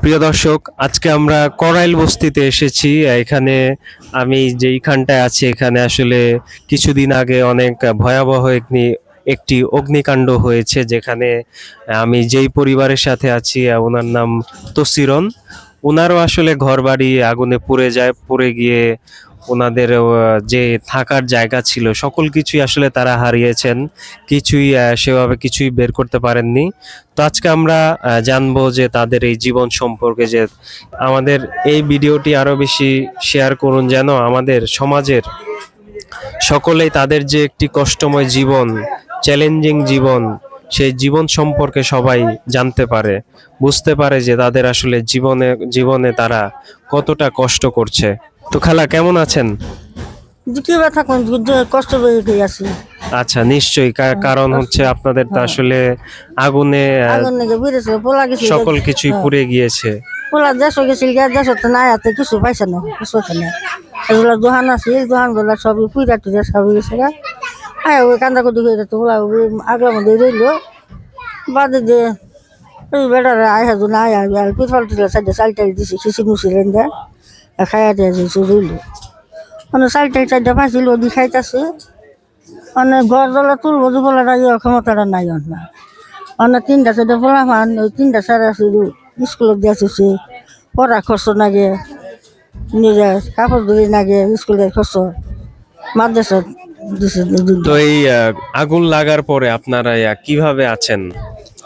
প্রিয় দর্শক, আজকে আমরা করাইল বস্তিতে এসেছি। এখানে আমি যেইখানটায় আছি, এখানে আসলে কিছুদিন আগে অনেক ভয়াবহ একটি একটি অগ্নিকাণ্ড হয়েছে, যেখানে আমি যেই পরিবারের সাথে আছি, ওনার নাম তসিরন। ওনারও আসলে ঘরবাড়ি আগুনে পুড়ে যায়, পুড়ে গিয়ে ওনাদের যে থাকার জায়গা ছিল, সকল কিছুই আসলে তারা হারিয়েছেন। কিছুই সেভাবে কিছুই বের করতে পারেননি। তো আজকে আমরা জানব যে তাদের এই জীবন সম্পর্কে যে আমাদের এই ভিডিওটি আরও বেশি শেয়ার করুন, যেন আমাদের সমাজের সকলেই তাদের যে একটি কষ্টময় জীবন, চ্যালেঞ্জিং জীবন, সেই জীবন সম্পর্কে সবাই জানতে পারে, বুঝতে পারে যে তাদের আসলে জীবনে জীবনে তারা কতটা কষ্ট করছে। তো খালা কেমন আছেন? কীভাবে থাকুন কষ্ট পেয়ে আছি আচ্ছা নিশ্চয়ই কারণ হচ্ছে আপনাদের তো আসলে আগুনে সকল কিছুই পুড়ে গিয়েছে। পোলা দেশ গেছিল দেশ তো নাই হাতে কিছু পাইছে না কিছু না। এগুলো দোকান আছে দোকানগুলা সবই পুইরা টুইরা সব গেছে গা। হ্যাঁ ওই কান্দা কুটি করে তো পোলা আগলার মধ্যে রইল। বাদে যে ওই বেটারা আয় হাজু না আয় আর পিছল টিছল সাইডে চালটাই দিছে খিচি মুচি রেন্দা খাইয়া দিয়ে দিয়েছে রইল মানে চালটাই চারটা পাঁচিল ওদি খাইতেছে। মানে ঘর জ্বলা তুলবো দুপুরা ইয়ে ক্ষমতাটা নাই না অনেক তিনটা চারটা পোলা মান ওই তিনটা শুধু স্কুলত দিয়েছে পড়া খরচ নাগে। নিজে কাপড় ধুই নাগে, স্কুলের খরচ মাদ্রাসা। তো এই আগুন লাগার পরে আপনারা কীভাবে আছেন?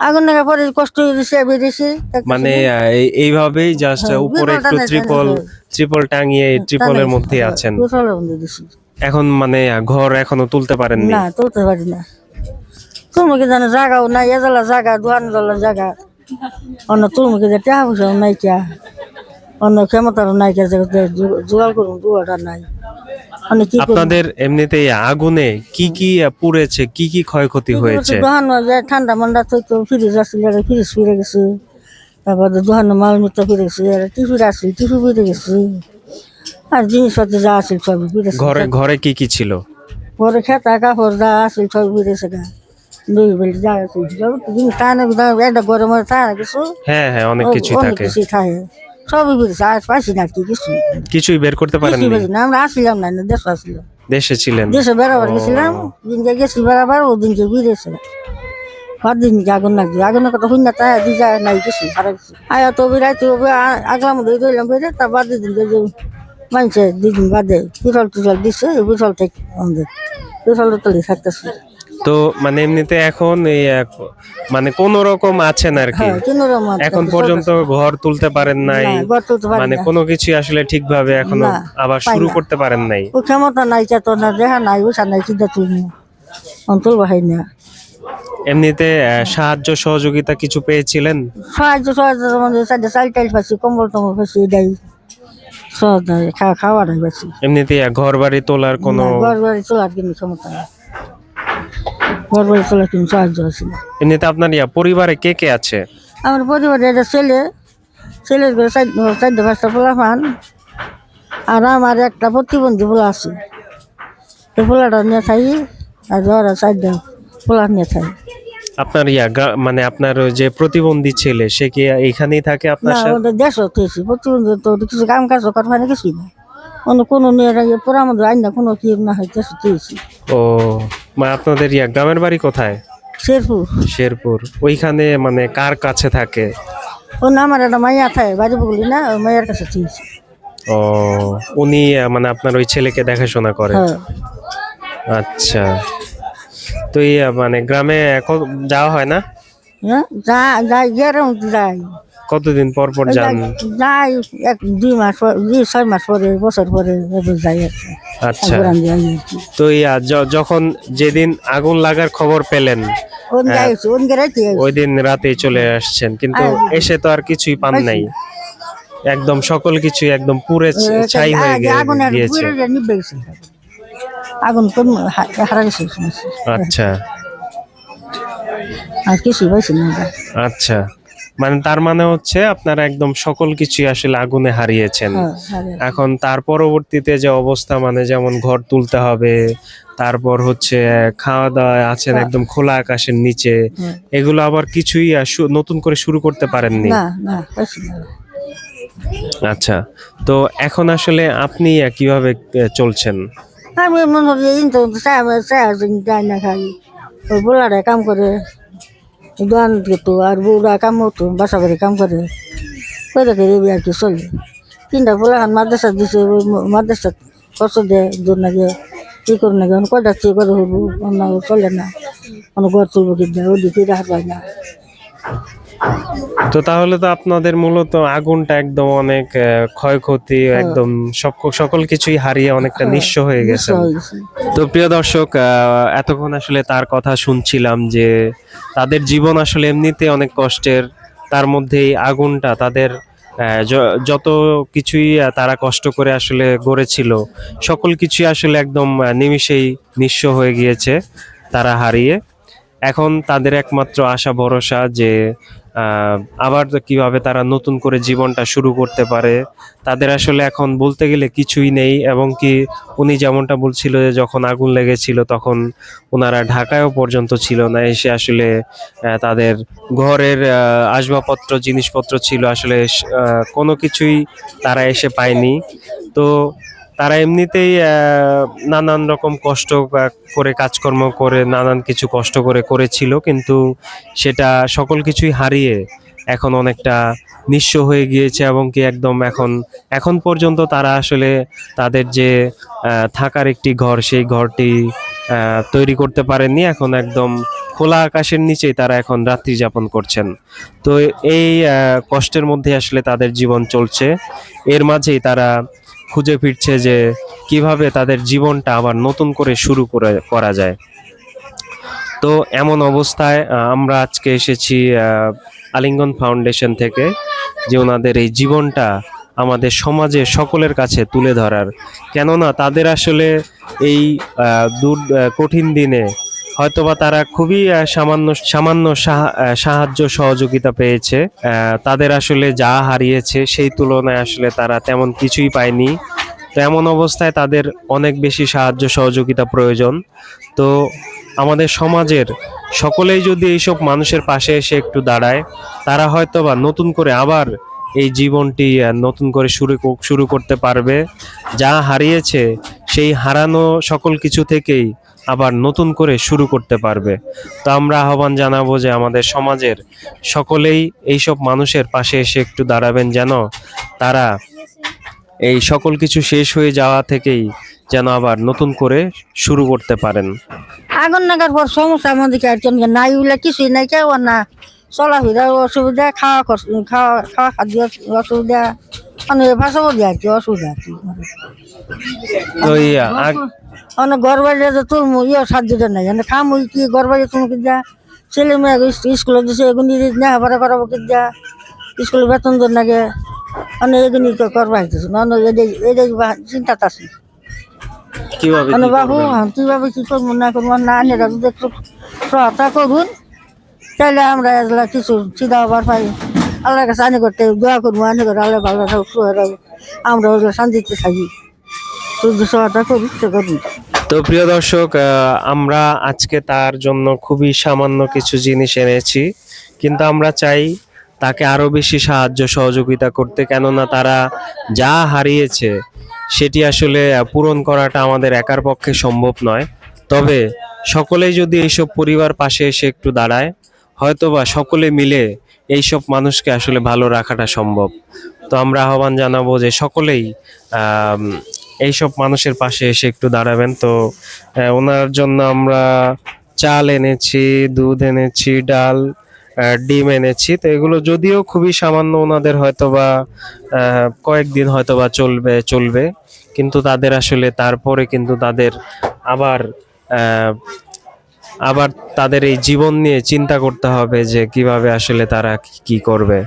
আগুন নাগে পরে কষ্ট দিছে বেরিয়েছে মানে এইভাবেই জাস্ট হ্যাঁ, উপরে একটু ত্রিপল ত্রিপল টাঙিয়ে ত্রিপলের মধ্যে আছেন। মধ্যে দিছি এখন মানে ঘর এখনও তুলতে পারেননি? না তুলতে পারি না। তুমি জানো জাগাও নাই এজালা জাগা দোয়ান জালা জাগা অন্য তুমি কি টাকা পয়সাও নাই কে। অন্য ক্ষমতারও নাই কে জোগাড় করুন দুয়াটা নাই। কি আপনাদের এমনিতেই আগুনে কি কি পুড়েছে কি কি ক্ষয়ক্ষতি হয়েছে? ঠান্ডা মান্ডা তো তো ফ্রিজ আসছিল ফ্রিজ ফিরে গেছে। তারপর দোহান মাল মিত্র ফিরে গেছে টিফির আসছিল টিফি ফিরে গেছে। আর জিনিসপত্র যা আসছিল সব ফিরে ঘরে ঘরে কি কি ছিল? পরে খেতা কাপড় যা আসছিল সব ফিরেছে গা। দুই বেল যা আসছিল সব জিনিস টানে একটা কিছু। হ্যাঁ হ্যাঁ অনেক কিছুই থাকে। সবই ফিরেছে আর পাইছি না কি কিছু কিছুই বের করতে কিছুই না আমরা আসছিলাম না দেশ আসছিলাম দেশে ছিলেন? দেশে বেড়াবার গেছিলাম দিনকে গেছি বেড়াবার ও দিনকে ঘুরেছে বাদ দিন আগুন লাগছে? আগুনের কথা শুন না তাই দি যায় নাই কিছু কিছু। আয়া তো বিরাইতে আগলাম মধ্যে রইলাম বেড়ে তার বাদ দিন যে মানছে দুদিন বাদে পিছল টিছল দিচ্ছে পিছল থেকে আমাদের পিছল তলে থাকতেছে। তো মানে এমনিতে এখন এই মানে কোন রকম আছেন আর কি? হ্যাঁ এখন পর্যন্ত ঘর তুলতে পারেন নাই? মানে কোনো কিছু আসলে ঠিকভাবে এখনও আবার শুরু করতে পারেন নাই? ও ক্ষমতা নাই চেতনা দেখা নাই ওষা নাই চিন্তা তুলনি অন্তল বাহাই না। এমনিতে সাহায্য সহযোগিতা কিছু পেয়েছিলেন? সাহায্য সাহায্য আমাদের সাইডে চাল টাইল পাচ্ছি কম্বল টম্বল পাচ্ছি এটাই সহজ নয় খাওয়া খাওয়াটাই পাচ্ছি এমনিতে ঘর বাড়ি তোলার কোনো ঘর বাড়ি চলার কিন্তু ক্ষমতা নেই। ঘর বাড়ি চলার কিন্তু সাহায্য আছে এমনিতে আপনার ইয়া পরিবারে কে কে আছে? আমার পরিবারে একটা ছেলে। ছেলের ঘরে চার পাঁচটা পোলা পান আর আমার একটা প্রতিবন্ধী পোলা আছে। তো পোলাটা নিয়ে থাকি আর ওরা চারটা পোলা নিয়ে থাকি আপনার ইয়া মানে আপনার যে প্রতিবন্ধী ছেলে সে কি এইখানেই থাকে আপনার সাথে? ওদের দেশ হতেছি প্রতিবন্ধী তো কিছু কাম কাজ করতে পারে কিছুই না। অন্য কোনো নিয়ে পোড়া মধ্যে আইন না কোনো কি না হয় দেশ হতেছি ও মানে আপনাদের ইয়া গ্রামের বাড়ি কোথায়? শেরপুর। শেরপুর। ওইখানে মানে কার কাছে থাকে? ও না আমার একটা মাইয়া থাকে বাড়ি বগলি না ওই মাইয়ার কাছে থেয়েছি ও উনি আহ, মানে আপনার ওই ছেলেকে দেখাশোনা করে হ্যাঁ। আচ্ছা। তো আহ, মানে গ্রামে এখন যাওয়া হয় না? হ্যাঁ যা যাই গেরম যাই। কতদিন পর পর যান? যাই এক দুই মাস পর দুই ছয় মাস পরে বছর পরে যাই আচ্ছা। তো ইয়া যখন যেদিন আগুন লাগার খবর পেলেন গেরাইতে ওই দিন রাতেই চলে আসছেন কিন্তু এসে তো আর কিছুই পান নাই। একদম সকল কিছু একদম পুরে ছাই হয়ে গিয়েছে। আগুন কোন হারা গেছে আচ্ছা। আর কিছু পাইছি না আচ্ছা। মানে তার মানে হচ্ছে আপনারা একদম সকল কিছুই আসলে আগুনে হারিয়েছেন হ্যাঁ এখন তার পরবর্তীতে যে অবস্থা মানে যেমন ঘর তুলতে হবে তারপর হচ্ছে খাওয়া দাওয়া আছেন হ্যাঁ। একদম খোলা আকাশের নিচে এগুলো আবার কিছুই নতুন করে শুরু করতে পারেননি আচ্ছা তো এখন আসলে আপনি কীভাবে চলছেন আমি মনে বোলারে কাম করে দোকান গেতো আর বউরা কাম হতো বাসা বাড়ি কাম করে। করে করে আর কি চলে? তিনটা পোলা খান মাদ্রাসা দিছে মাদ্রাসা খরচ দেয়, দূর নাগে কি করে নাগে। কয় যাচ্ছে করে হব অন্য চলে না। অন্য ঘর চলবো কিন্তু ওদিকে রাখা যায় না। তো তাহলে তো আপনাদের মূলত আগুনটা একদম অনেক ক্ষয়ক্ষতি হ্যাঁ। একদম সব- সকল কিছুই হারিয়ে অনেকটা নিঃস্ব হয়ে গেছে। তো প্রিয় দর্শক এতক্ষণ আসলে তার কথা শুনছিলাম যে তাদের জীবন আসলে এমনিতে অনেক কষ্টের তার মধ্যে এই আগুনটা তাদের যত কিছুই তারা কষ্ট করে আসলে গড়েছিল সকল কিছুই আসলে একদম নিমিষেই নিঃস্ব হয়ে গিয়েছে তারা হারিয়ে। এখন তাদের একমাত্র আশা ভরসা যে আবার কীভাবে তারা নতুন করে জীবনটা শুরু করতে পারে, তাদের আসলে এখন বলতে গেলে কিছুই নেই, এবং কি উনি যেমনটা বলছিল যে যখন আগুন লেগেছিল তখন ওনারা ঢাকায়ও পর্যন্ত ছিল না, এসে আসলে তাদের ঘরের আসবাবপত্র, জিনিসপত্র ছিল আসলে কোনো কিছুই তারা এসে পায়নি। তো তারা এমনিতেই নানান রকম কষ্ট করে কাজকর্ম করে, নানান কিছু কষ্ট করে করেছিল, কিন্তু সেটা সকল কিছুই হারিয়ে এখন অনেকটা নিঃস্ব হয়ে গিয়েছে এবং কি একদম এখন এখন পর্যন্ত তারা আসলে তাদের যে থাকার একটি ঘর, সেই ঘরটি তৈরি করতে পারেননি। এখন একদম খোলা আকাশের নিচেই তারা এখন রাত্রি যাপন করছেন। তো এই কষ্টের মধ্যে আসলে তাদের জীবন চলছে। এর মাঝেই তারা খুঁজে ফিরছে যে কীভাবে তাদের জীবনটা আবার নতুন করে শুরু করে, করা যায়। তো এমন অবস্থায় আমরা আজকে এসেছি আলিঙ্গন ফাউন্ডেশন থেকে যে ওনাদের এই জীবনটা আমাদের সমাজে সকলের কাছে তুলে ধরার। কেননা তাদের আসলে এই দূর কঠিন দিনে হয়তোবা তারা খুবই সামান্য সামান্য সাহা- সাহায্য সহযোগিতা পেয়েছে। তাদের আসলে যা হারিয়েছে সেই তুলনায় আসলে তারা তেমন কিছুই পায়নি। তো এমন অবস্থায় তাদের অনেক বেশি সাহায্য সহযোগিতা প্রয়োজন। তো আমাদের সমাজের সকলেই যদি এইসব মানুষের পাশে এসে একটু দাঁড়ায়, তারা হয়তোবা নতুন করে আবার এই জীবনটি নতুন করে শুরু শুরু করতে পারবে। যা হারিয়েছে সেই হারানো সকল কিছু থেকেই আবার নতুন করে শুরু করতে পারবে। তো আমরা আহ্বান জানাব যে আমাদের সমাজের সকলেই এইসব মানুষের পাশে এসে একটু দাঁড়াবেন যেন তারা এই সকল কিছু শেষ হয়ে যাওয়া থেকেই যেন আবার নতুন করে শুরু করতে পারেন। আগুন লাগার পর সমস্যা আমাদেরকে আর কেন নাই উলে কিছুই নাই, কেউ না। চলাফেরা অসুবিধা, খাওয়া খাওয়া খাওয়া খাদ্য অসুবিধা। আর কি অসুবিধা আর কি তো তোর ইয়ে সাহায্য নাই মানে খাম ওই কি ঘর বাড়ি তুমি কি যা? ছেলে মেয়ে স্কুলে দিছে এগুলি নেহাপারা করাবো কি যা? স্কুলে বেতন দেন লাগে এগুলি করবা হইতেছে না এটাই এটাই চিন্তাটা আছে কীভাবে মানে কি বাবু করবেন? কীভাবে কি করব না করব না আনেরা যদি একটু সহায়তা করুন তাহলে আমরা কিছু চিন্তা পাই। কাছে আনে করতে, দোয়া করব আনে করে আল্লাহ ভালো থাকুক সুখে থাকুক। আমরা ওগুলো শান্তিতে থাকি। যদি সহায়তা করি তো তো প্রিয় দর্শক আমরা আজকে তার জন্য খুবই সামান্য কিছু জিনিস এনেছি, কিন্তু আমরা চাই তাকে আরও বেশি সাহায্য, সহযোগিতা করতে, কেননা তারা যা হারিয়েছে, সেটি আসলে পূরণ করাটা আমাদের একার পক্ষে সম্ভব নয়। তবে সকলেই যদি এইসব পরিবার পাশে এসে একটু দাঁড়ায়, হয়তোবা সকলে মিলে এইসব মানুষকে আসলে ভালো রাখাটা সম্ভব। তো আমরা আহ্বান জানাব যে সকলেই এইসব মানুষের পাশে এসে একটু দাঁড়াবেন। তো ওনার জন্য আমরা চাল এনেছি দুধ এনেছি ডাল ডিম এনেছি। তো এগুলো যদিও খুবই সামান্য ওনাদের হয়তোবা আহ, কয়েকদিন হয়তোবা চলবে চলবে। কিন্তু তাদের আসলে তারপরে কিন্তু তাদের আবার আবার তাদের এই জীবন নিয়ে চিন্তা করতে হবে যে কীভাবে আসলে তারা কি- করবে।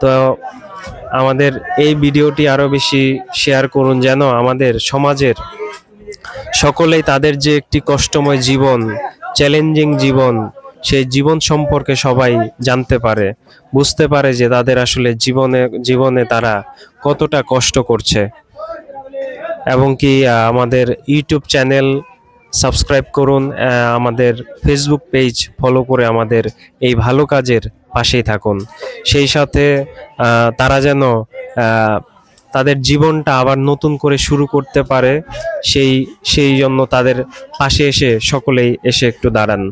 তো আমাদের এই ভিডিওটি আরও বেশি শেয়ার করুন যেন আমাদের সমাজের সকলেই তাদের যে একটি কষ্টময় জীবন, চ্যালেঞ্জিং জীবন, সেই জীবন সম্পর্কে সবাই জানতে পারে, বুঝতে পারে যে তাদের আসলে জীবনে জীবনে তারা কতটা কষ্ট করছে। এবং কি আমাদের ইউটিউব চ্যানেল সাবস্ক্রাইব করুন আমাদের ফেসবুক পেজ ফলো করে আমাদের এই ভালো কাজের পাশেই থাকুন। সেই সাথে তারা যেন তাদের জীবনটা আবার নতুন করে শুরু করতে পারে, সেই সেই জন্য তাদের পাশে এসে সকলেই এসে একটু দাঁড়ান।